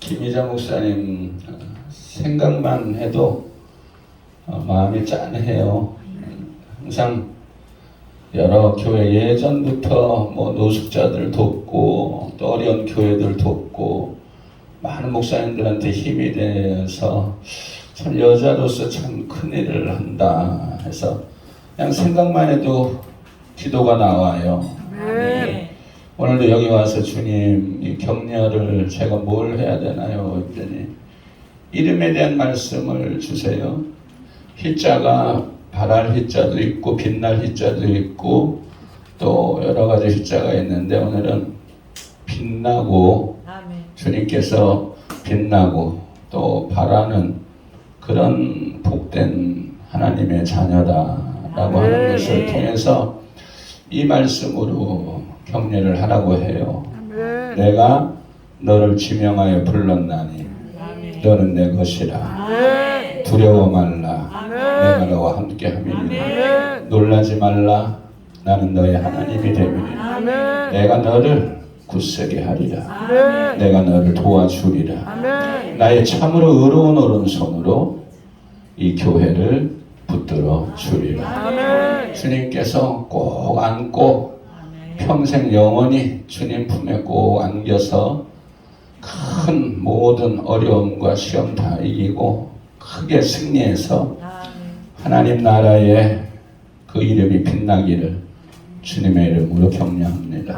김희자 목사님 어, 생각만 해도 어, 마음이 짠해요. 항상 여러 교회 예전부터 뭐 노숙자들 돕고 또 어려운 교회들 돕고 많은 목사님들한테 힘이 돼서 참 여자로서 참 큰일을 한다 해서 그냥 생각만 해도 기도가 나와요. 네. 오늘도 여기 와서 주님 이 격려를 제가 뭘 해야 되나요? 했더니 이름에 대한 말씀을 주세요. 희자가 발할 희자도 있고 빛날 희자도 있고 또 여러 가지 희자가 있는데 오늘은 빛나고 아멘. 주님께서 빛나고 또 바라는 그런 복된 하나님의 자녀다라고 하는 것을 통해서 이 말씀으로 격려를 하라고 해요. 내가 너를 지명하여 불렀나니 아멘. 너는 내 것이라. 아멘. 두려워 말라. 내가 너와 함께 함이니라. 놀라지 말라. 나는 너의 하나님이 됨이니라. 내가 너를 굳세게 하리라. 내가 너를 도와주리라. 나의 참으로 의로운 오른손으로 이 교회를 붙들어 주리라 주님께서 꼭 안고 평생 영원히 주님 품에 꼭 안겨서 큰 모든 어려움과 시험 다 이기고 크게 승리해서. 하나님 나라의 그 이름이 빛나기를 주님의 이름으로 격려합니다.